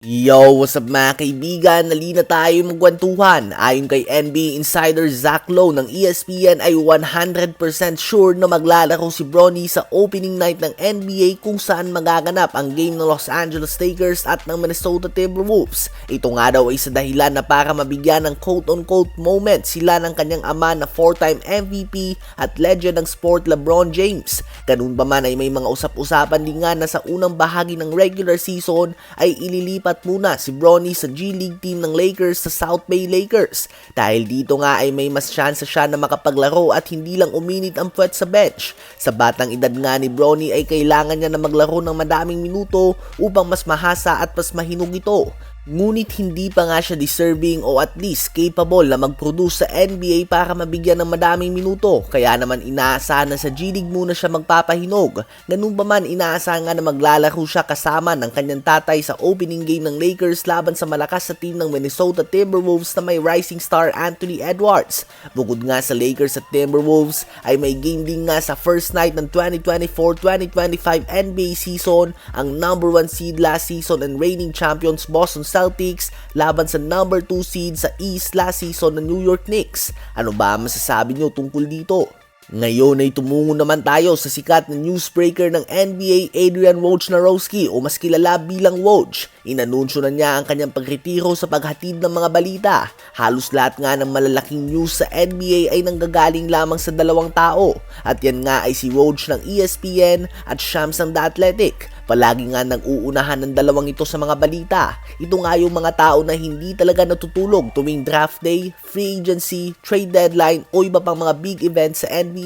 Yo, what's up mga kaibigan? Nalina tayo magkwentuhan. Ayon kay NBA insider Zach Lowe ng ESPN ay 100% sure na maglalaro si Bronny sa opening night ng NBA kung saan magaganap ang game ng Los Angeles Lakers at ng Minnesota Timberwolves. Ito nga daw ay sa dahilan na para mabigyan ng quote-unquote moment sila ng kanyang ama na 4-time MVP at legend ng sport LeBron James. Ganun pa man ay may mga usap-usapan din nga na sa unang bahagi ng regular season ay ililipat muna si Bronny sa G League team ng Lakers sa South Bay Lakers. Dahil dito nga ay may mas chance siya na makapaglaro at hindi lang uminit ang puwet sa bench. Sa batang edad nga ni Bronny ay kailangan niya na maglaro ng madaming minuto upang mas mahasa at mas mahinog ito. Ngunit hindi pa nga siya deserving o at least capable na mag-produce sa NBA para mabigyan ng madaming minuto. Kaya naman inaasahan na sa G League muna siya magpapahinog. Ganun pa man inaasahan nga na maglalaro siya kasama ng kanyang tatay sa opening game ng Lakers laban sa malakas sa team ng Minnesota Timberwolves na may rising star Anthony Edwards. Bukod nga sa Lakers at Timberwolves ay may game din nga sa first night ng 2024-2025 NBA season ang number 1 seed last season and reigning champions Boston Celtics laban sa number 2 seed sa East last season ng New York Knicks. Ano ba ang masasabi nyo tungkol dito? Ngayon ay tumungo naman tayo sa sikat na newsbreaker ng NBA Adrian Wojnarowski o mas kilala bilang Woj. Inanunsyo na niya ang kanyang pagretiro sa paghatid ng mga balita. Halos lahat nga ng malalaking news sa NBA ay nanggagaling lamang sa dalawang tao. At yan nga ay si Woj ng ESPN at Shams ng The Athletic. Palagi nga nang uunahan ng dalawang ito sa mga balita. Ito nga yung mga tao na hindi talaga natutulog tuwing draft day, free agency, trade deadline o iba pang mga big events sa NBA.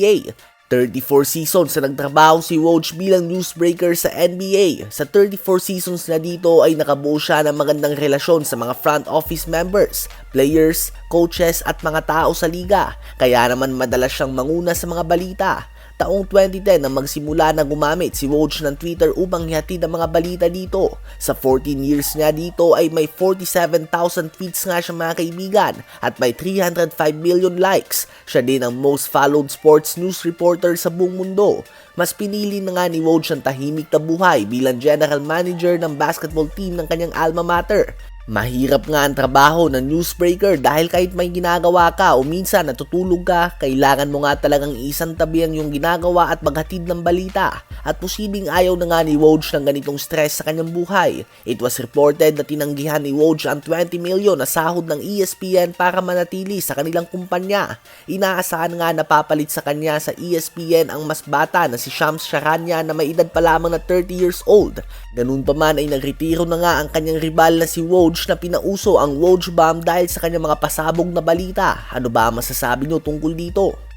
34 seasons na nagtrabaho si Woj bilang newsbreaker sa NBA. Sa 34 seasons na dito ay nakabuo siya ng magandang relasyon sa mga front office members, players, coaches at mga tao sa liga. Kaya naman madalas siyang manguna sa mga balita. Taong 2010 na magsimula na gumamit si Woj ng Twitter upang ihatid ang mga balita dito. Sa 14 years niya dito ay may 47,000 tweets nga siya mga kaibigan at may 305 million likes. Siya din ang most followed sports news reporter sa buong mundo. Mas pinili na nga ni Woj ang tahimik na buhay bilang general manager ng basketball team ng kanyang alma mater. Mahirap nga ang trabaho ng newsbreaker dahil kahit may ginagawa ka o minsan natutulog ka, kailangan mo nga talagang isang tabi ang yung ginagawa at maghatid ng balita. At posibleng ayaw na nga ni Woj ng ganitong stress sa kanyang buhay. It was reported na tinanggihan ni Woj ang 20 million na sahod ng ESPN para manatili sa kanilang kumpanya. Inaasahan nga napapalit sa kanya sa ESPN ang mas bata na si Shams Charania na may edad pa lamang na 30 years old. Ganun pa man ay nagretiro na nga ang kanyang rival na si Woj na pinauso ang Woj Bomb dahil sa kanyang mga pasabog na balita. Ano ba masasabi nyo tungkol dito?